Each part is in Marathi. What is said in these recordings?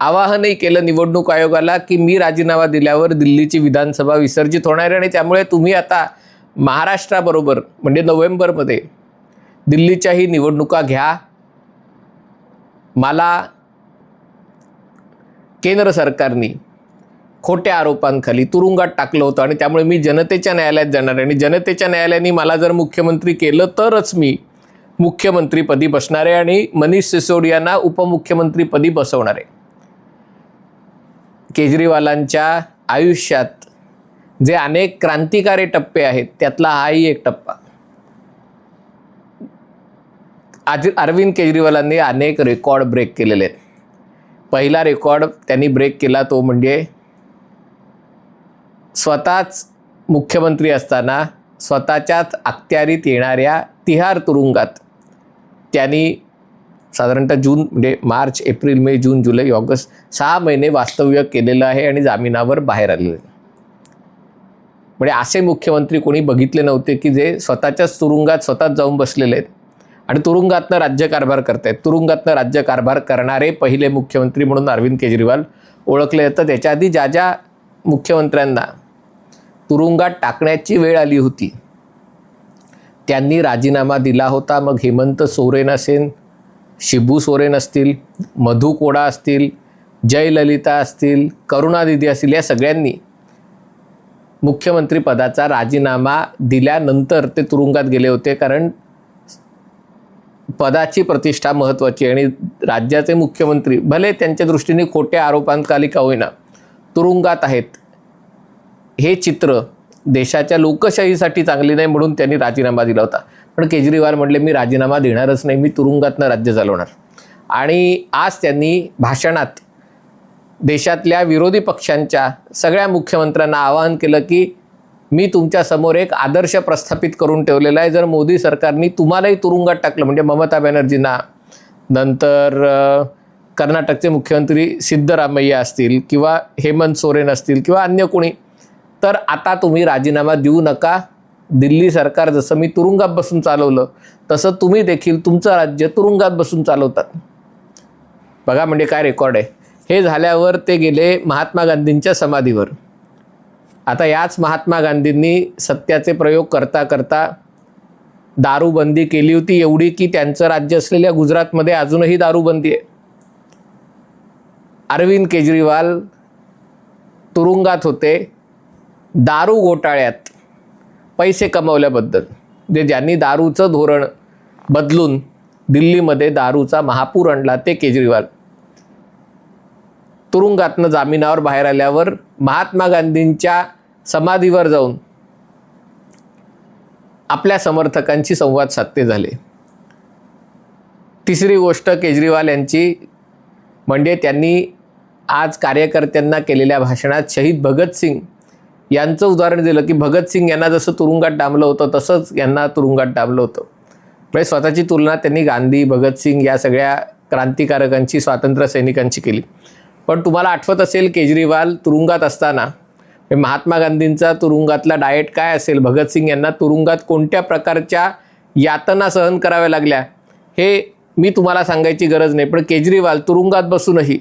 आवाहनही केलं निवडणूक आयोगाला की मी राजीनामा दिल्यावर दिल्लीची विधानसभा विसर्जित होणार आहे आणि त्यामुळे तुम्ही आता महाराष्ट्राबरोबर म्हणजे नोव्हेंबरमध्ये दिल्लीच्याही निवडणुका घ्या. मला केंद्र सरकारने खोट्या आरोपांखाली तुरुंगात टाकलं होतं आणि त्यामुळे मी जनतेच्या न्यायालयात जाणार आहे. आणि जनतेच्या न्यायालयाने मला जर मुख्यमंत्री केलं तरच मी मुख्यमंत्रीपदी बसणार आहे आणि मनीष सिसोडियांना उपमुख्यमंत्रीपदी बसवणार आहे. केजरीवालांच्या आयुष्यात जे अनेक क्रांतिकारी टप्पे आहेत त्यातला हाही एक टप्पा. आज अरविंद केजरीवालांनी अनेक रेकॉर्ड ब्रेक केलेले आहेत. पहिला रेकॉर्ड त्यांनी ब्रेक केला तो म्हणजे स्वतःच मुख्यमंत्री असताना स्वतःच्याच अखत्यारीत येणाऱ्या तिहार तुरुंगात त्यांनी साधारणतः जून म्हणजे मार्च एप्रिल मे जून जुलै ऑगस्ट सहा महिने वास्तव्य केलेलं आहे आणि जामिनावर बाहेर आलेलं आहे. म्हणजे असे मुख्यमंत्री कोणी बघितले नव्हते की जे स्वतःच्याच तुरुंगात स्वतःच जाऊन बसलेले आहेत आणि तुरुंगातनं राज्यकारभार करतायत. तुरुंगातनं राज्यकारभार करणारे पहिले मुख्यमंत्री म्हणून अरविंद केजरीवाल ओळखले जातात. त्याच्या आधी ज्या ज्या मुख्यमंत्र्यांना तुरुंगात टाकण्याची वेळ आली होती त्यांनी राजीनामा दिला होता. मग हेमंत सोरेन असेल शिबू सोरेन असतील मधू कोडा असतील जयललिता असतील करुणादिदी असतील या सगळ्यांनी मुख्यमंत्रीपदाचा राजीनामा दिल्यानंतर ते तुरुंगात गेले होते कारण पदाची प्रतिष्ठा महत्त्वाची आणि राज्याचे मुख्यमंत्री भले त्यांच्या दृष्टीने खोट्या आरोपांखाली का होईना तुरुंगात आहेत. हे चित्र देशाच्या लोकशाहीसाठी चांगले नाही म्हणून त्यांनी राजीनामा दिला होता. पण केजरीवाल म्हणले मी राजीनामा देणारच नाही मी तुरुंगातनं राज्य चालवणार. आणि आज त्यांनी भाषणात देशातल्या विरोधी पक्षांच्या सगळ्या मुख्यमंत्र्यांना आवाहन केलं की मी तुमच्यासमोर एक आदर्श प्रस्थापित करून ठेवलेला आहे. जर मोदी सरकारने तुम्हालाही तुरुंगात टाकलं म्हणजे ममता बॅनर्जींना नंतर कर्नाटकचे मुख्यमंत्री सिद्धरामय्या असतील किंवा हेमंत सोरेन असतील किंवा अन्य कोणी तर आता तुम्ही राजीनामा देऊ नका. दिल्ली सरकार जसं मी तुरुंगात बसून चालवलं तसं तुम्ही देखील तुमचं राज्य तुरुंगात बसून चालवतात. बघा म्हणजे काय रेकॉर्ड आहे. हे झाल्यावर ते गेले महात्मा गांधींच्या समाधीवर. आता याच महात्मा गांधींनी सत्याचे प्रयोग करता करता दारूबंदी केली होती एवढी की त्यांचं राज्य असलेल्या गुजरातमध्ये अजूनही दारूबंदी आहे. अरविंद केजरीवाल तुरुंगात होते. दारू घोटाळ्यात. पैसे कमवल्याबद्दल. जे ज्यांनी दारूचं धोरण बदलून दिल्लीमध्ये दारूचा महापूर आणला ते केजरीवाल. तुरुंगातनं जामिनावर बाहेर आल्यावर महात्मा गांधींच्या समाधीवर जाऊन आपल्या समर्थकांशी संवाद साधते झाले. तिसरी गोष्ट केजरीवाल यांची म्हणजे त्यांनी आज कार्यकर्त्यांना केलेल्या भाषणात शहीद भगतसिंग यांचं उदाहरण दिलं की भगतसिंग यांना जसं तुरुंगात डांबलं होतं तसंच यांना तुरुंगात डांबलं होतं. म्हणजे स्वतःची तुलना त्यांनी गांधी भगतसिंग या सगळ्या क्रांतिकारकांची स्वातंत्र्य सैनिकांची केली. पण तुम्हाला आठवत असेल केजरीवाल तुरुंगात असताना म्हणजे महात्मा गांधींचा तुरुंगातला डाएट काय असेल? भगतसिंग यांना तुरुंगात कोणत्या प्रकारच्या यातना सहन कराव्या लागल्या? हे मी तुम्हाला सांगायची गरज नाही पण केजरीवाल तुरुंगात बसूनही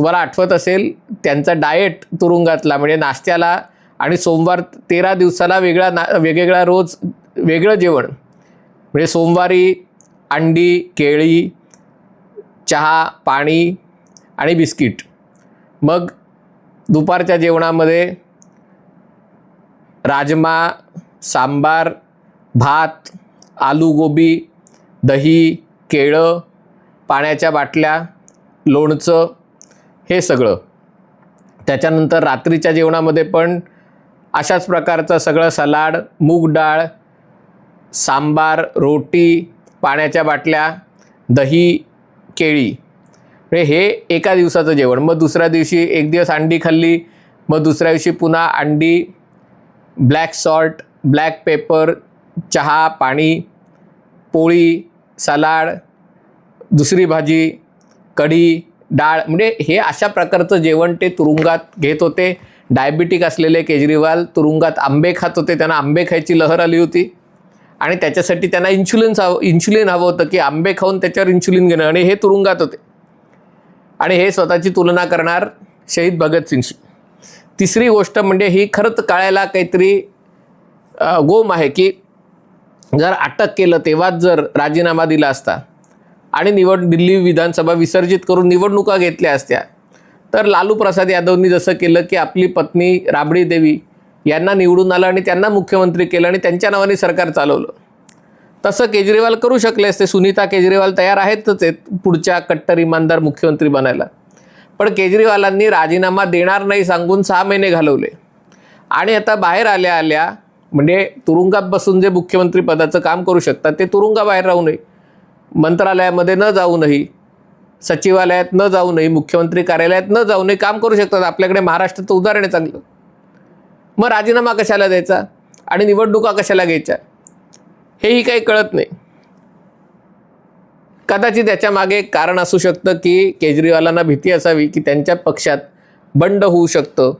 तुम्हाला आठवत असेल त्यांचा डाएट तुरुंगातला म्हणजे नाश्त्याला आणि सोमवार तेरा दिवसाला वेगळा ना वेगवेगळा रोज वेगळं जेवण. म्हणजे सोमवारी अंडी केळी चहा पाणी आणि बिस्किट. मग दुपारच्या जेवणामध्ये राजमा सांबार भात आलू गोबी दही केळं पाण्याच्या बाटल्या लोणचं हे सगळं. त्याच्यानंतर रात्रीच्या जेवणामध्ये पण अशाच प्रकारचं सगळं सलाड मूग डाळ सांबार रोटी पाण्याच्या बाटल्या दही केळी. म्हणजे हे एका दिवसाचं जेवण. मग दुसऱ्या दिवशी एक दिवस अंडी खाल्ली मग दुसऱ्या दिवशी पुन्हा अंडी ब्लॅक सॉल्ट ब्लॅक पेपर चहा पाणी पोळी सलाड दुसरी भाजी कढी डाळ म्हणजे हे अशा प्रकारचं जेवण ते तुरुंगात घेत होते. डायबिटिक असलेले केजरीवाल तुरुंगात आंबे खात होते. त्यांना आंबे खायची लहर आली होती. आणि त्याच्यासाठी त्यांना इन्शुलिन हवं इन्शुलिन हवं होतं की आंबे खाऊन त्याच्यावर इन्शुलिन घेणं. आणि हे तुरुंगात होते. आणि हे स्वतःची तुलना करणार शहीद भगतसिंगशी तिसरी गोष्ट म्हणजे ही खरंच कळायला काहीतरी गोम आहे की जर अटक केलं तेव्हाच जर राजीनामा दिला असता आणि निवड दिल्ली विधानसभा विसर्जित करून निवडणुका घेतल्या असत्या. तर लालू प्रसाद यादवनी जसं केलं की आपली पत्नी राबडी देवी यांना निवडून आलं आणि त्यांना मुख्यमंत्री केलं आणि त्यांच्या नावाने सरकार चालवलं. तसं केजरीवाल करू शकले असते. सुनीता केजरीवाल तयार आहेतच आहेत. पुढच्या कट्टर इमानदार मुख्यमंत्री बनायला. पण केजरीवालांनी राजीनामा देणार नाही सांगून सहा महिने घालवले. आणि आता बाहेर आल्या आल्या म्हणजे तुरुंगात बसून जे मुख्यमंत्री पदाचं काम करू शकतात ते तुरुंगाबाहेर राहू नये. मंत्रालयामध्ये न जाऊनही सचिवालयात न जाऊनही मुख्यमंत्री कार्यालयात न जाऊनही काम करू शकतात. आपल्याकडे महाराष्ट्राचं उदाहरण आहे चांगलं. मग राजीनामा कशाला द्यायचा? आणि निवडणुका कशाला घ्यायच्या? हेही काही कळत नाही. कदाचित त्याच्यामागे एक कारण असू शकतं की केजरीवालांना भीती असावी की त्यांच्या पक्षात बंड होऊ शकतं.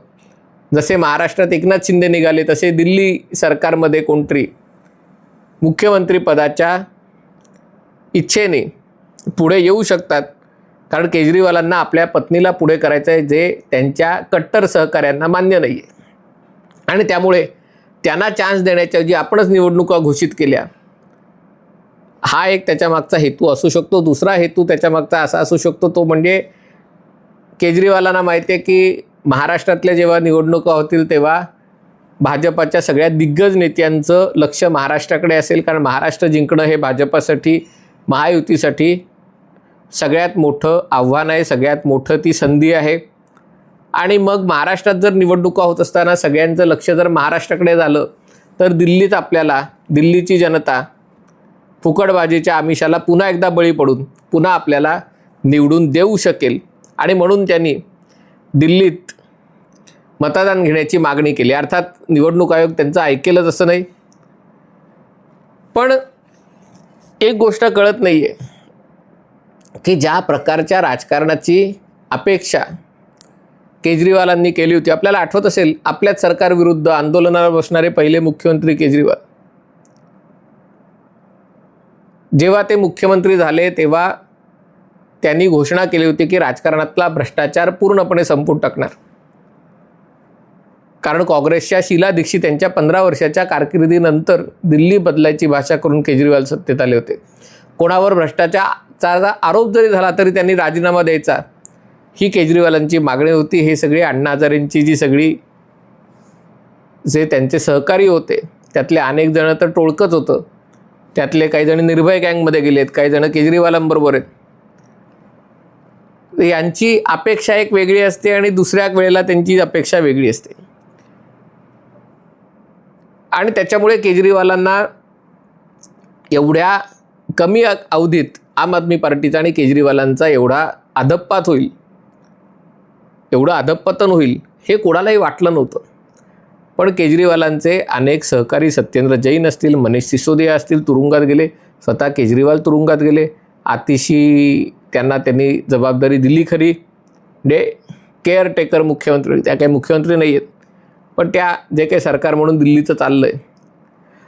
जसे महाराष्ट्रात एकनाथ शिंदे निघाले तसे दिल्ली सरकारमध्ये कोणतरी मुख्यमंत्रीपदाच्या इच्छेने पुढे येऊ शकतात. कारण केजरीवालांना आपल्या पत्नीला पुढे करायचं आहे जे त्यांच्या कट्टर सहकाऱ्यांना मान्य नाही आहे आणि त्यामुळे त्यांना चान्स देण्याच्याऐवजी आपणच निवडणुका घोषित केल्या हा एक त्याच्यामागचा हेतू असू शकतो. दुसरा हेतू त्याच्यामागचा असा असू शकतो तो म्हणजे केजरीवालांना माहिती आहे की महाराष्ट्रातल्या जेव्हा निवडणुका होतील तेव्हा भाजपाच्या सगळ्या दिग्गज नेत्यांचं लक्ष महाराष्ट्राकडे असेल. कारण महाराष्ट्र जिंकणं हे भाजपासाठी महायुतीसाठी सगळ्यात मोठं आव्हान आहे सगळ्यात मोठं ती संधी आहे. आणि मग महाराष्ट्रात जर निवडणुका होत असताना सगळ्यांचं लक्ष जर महाराष्ट्राकडे झालं तर दिल्लीत आपल्याला दिल्लीची जनता फुकटबाजीच्या आमिषाला पुन्हा एकदा बळी पडून पुन्हा आपल्याला निवडून देऊ शकेल. आणि म्हणून त्यांनी दिल्लीत मतदान घेण्याची मागणी केली. अर्थात निवडणूक आयोग त्यांचं ऐकेलच असं नाही. पण एक गोष्ट कळत नाही आहे की ज्या प्रकारच्या राजकारणाची अपेक्षा केजरीवालांनी केली होती आपल्याला आठवत असेल आपल्याच सरकारविरुद्ध आंदोलनाला बसणारे पहिले मुख्यमंत्री केजरीवाल. जेव्हा ते मुख्यमंत्री झाले तेव्हा त्यांनी घोषणा केली होती की राजकारणातला भ्रष्टाचार पूर्णपणे संपून टाकणार. कारण काँग्रेसच्या शीला दीक्षित यांच्या पंधरा वर्षाच्या कारकिर्दीनंतर दिल्ली बदलायची भाषा करून केजरीवाल सत्तेत आले होते. कोणावर भ्रष्टाचाराचा आरोप जरी झाला तरी त्यांनी राजीनामा द्यायचा. ही केजरीवालांची मागणी होती. हे सगळी अण्णा हजारेंची जी सगळी जे त्यांचे सहकारी होते त्यातले अनेक जण तर टोळकच होतं. त्यातले काही जण निर्भय गँगमध्ये गेले आहेत काही जण केजरीवालांबरोबर आहेत. यांची अपेक्षा एक वेगळी असते आणि दुसऱ्या वेळेला त्यांची अपेक्षा वेगळी असते. आणि त्याच्यामुळे केजरीवालांना एवढ्या कमी अवधीत आम आदमी पार्टीचा आणि केजरीवालांचा एवढा अधप्पात होईल एवढं अधपतन होईल हे कोणालाही वाटलं नव्हतं. पण केजरीवालांचे अनेक सहकारी सत्येंद्र जैन असतील मनीष सिसोदिया असतील तुरुंगात गेले स्वतः केजरीवाल तुरुंगात गेले. आतिशी त्यांना त्यांनी जबाबदारी दिली खरी. डे केअरटेकर मुख्यमंत्री त्या काही मुख्यमंत्री नाही आहेत पण त्या जे काही सरकार म्हणून दिल्लीचं चाललं आहे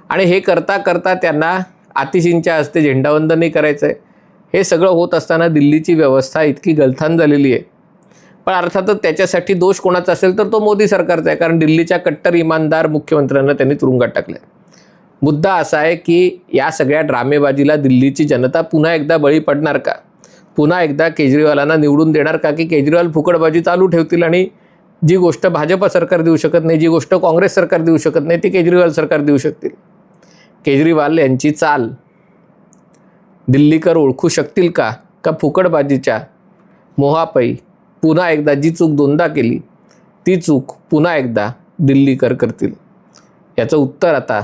आणि हे करता करता त्यांना आतिशींच्या हस्ते झेंडावंदनही करायचं आहे हे सगळं होत असताना दिल्लीची व्यवस्था इतकी गलथान झालेली आहे. पण अर्थातच त्याच्यासाठी दोष कोणाचा असेल तर तो मोदी सरकारचा आहे कारण दिल्लीच्या कट्टर इमानदार मुख्यमंत्र्यांना त्यांनी तुरुंगात टाकलं मुद्दा असा आहे की या सगळ्या ड्रामेबाजीला दिल्लीची जनता पुन्हा एकदा बळी पडणार का? पुन्हा एकदा केजरीवालांना निवडून देणार का की केजरीवाल फुकटबाजी चालू ठेवतील आणि जी गोष्ट भाजपा सरकार देऊ शकत नाही जी गोष्ट काँग्रेस सरकार देऊ शकत नाही ती केजरीवाल सरकार देऊ शकतील. केजरीवाल यांची चाल दिल्लीकर ओळखू शकतील का? का फुकटबाजीच्या मोहापाई पुन्हा एकदा जी चूक दोनदा केली ती चूक पुन्हा एकदा दिल्लीकर करतील? याचं उत्तर आता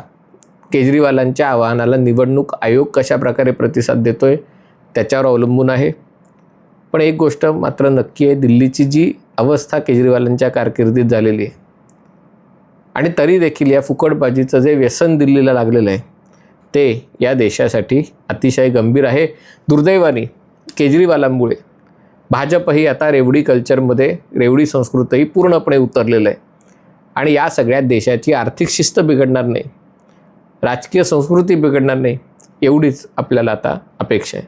केजरीवालांच्या आवाहनाला निवडणूक आयोग कशा प्रकारे प्रतिसाद देतोय त्याच्यावर अवलंबून आहे. पण एक गोष्ट मात्र नक्की आहे दिल्लीची जी अवस्था केजरीवालांच्या कारकिर्दीत झालेली आहे आणि तरी देखील या फुकटबाजीचं जे व्यसन दिल्लीला लागलेलं आहे ते या देशासाठी अतिशय गंभीर आहे. दुर्दैवाने केजरीवालांमुळे भाजपही आता रेवडी कल्चरमध्ये रेवडी संस्कृतही पूर्णपणे उतरलेलं आहे. आणि या सगळ्यात देशाची आर्थिक शिस्त बिघडणार नाही राजकीय संस्कृती बिघडणार नाही एवढीच आपल्याला आता अपेक्षा आहे.